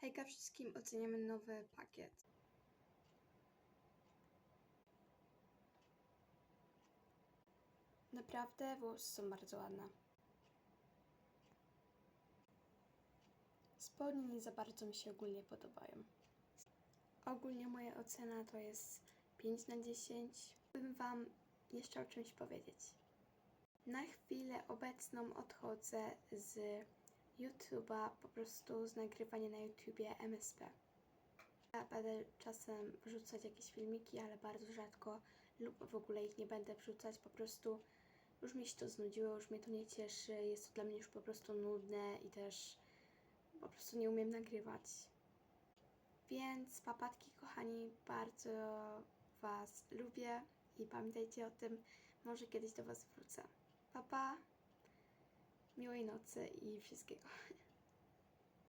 Hejka wszystkim, oceniamy nowy pakiet. Naprawdę włosy są bardzo ładne. Spodnie nie za bardzo mi się ogólnie podobają. Ogólnie moja ocena to jest 5 na 10. Bym Wam jeszcze o czymś powiedzieć. Na chwilę obecną odchodzę z YouTube'a, po prostu z nagrywania na YouTubie MSP. Ja będę czasem wrzucać jakieś filmiki, ale bardzo rzadko lub w ogóle ich nie będę wrzucać, po prostu już mi się to znudziło, już mnie to nie cieszy, jest to dla mnie już po prostu nudne i też po prostu nie umiem nagrywać. Więc papatki kochani, bardzo Was lubię i pamiętajcie o tym, może kiedyś do Was wrócę. Papa, miłej nocy i wszystkiego.